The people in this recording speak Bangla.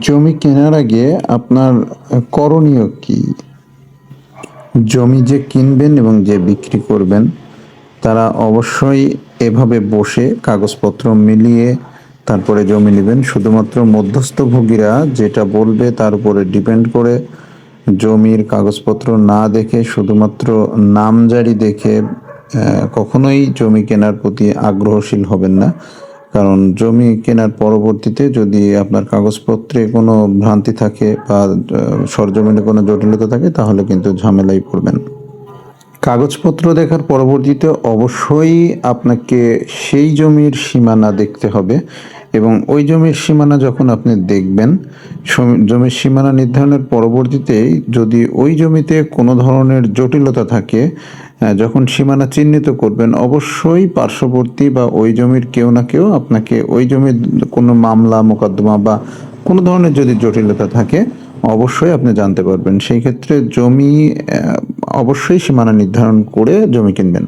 জমি কেনার আগে আপনার করণীয় কি? জমি যে কিনবেন এবং যে বিক্রি করবেন তারা অবশ্যই এভাবে বসে কাগজপত্র মিলিয়ে তারপরে জমি নেবেন। শুধুমাত্র মধ্যস্থভোগীরা যেটা বলবে তার উপরে ডিপেন্ড করে জমির কাগজপত্র না দেখে শুধুমাত্র নামজারি দেখে আহ, কখনোই জমি কেনার প্রতি আগ্রহশীল হবেন না। কারণ জমি কেনার পরবর্তীতে যদি আপনার কাগজপত্রে কোনো ভ্রান্তি থাকে বা সরজমিনে কোনো জটিলতা থাকে, তাহলে কিন্তু ঝামেলাই পড়বেন। কাগজপত্র দেখার পরবর্তীতে অবশ্যই আপনাকে সেই জমির সীমানা দেখতে হবে। এবং ওই জমির সীমানা যখন আপনি দেখবেন জমির সীমানা নির্ধারণের পরবর্তীতে যদি ওই জমিতে কোনো ধরনের জটিলতা থাকে যখন সীমানা চিহ্নিত করবেন, অবশ্যই পার্শ্ববর্তী বা ওই জমির কেউ না কেউ আপনাকে ওই জমির কোনো মামলা, মোকদ্দমা বা কোনো ধরনের যদি জটিলতা থাকে, অবশ্যই আপনি জানতে পারবেন। সেই ক্ষেত্রে জমি অবশ্যই সীমানা নির্ধারণ করে জমি কিনবেন।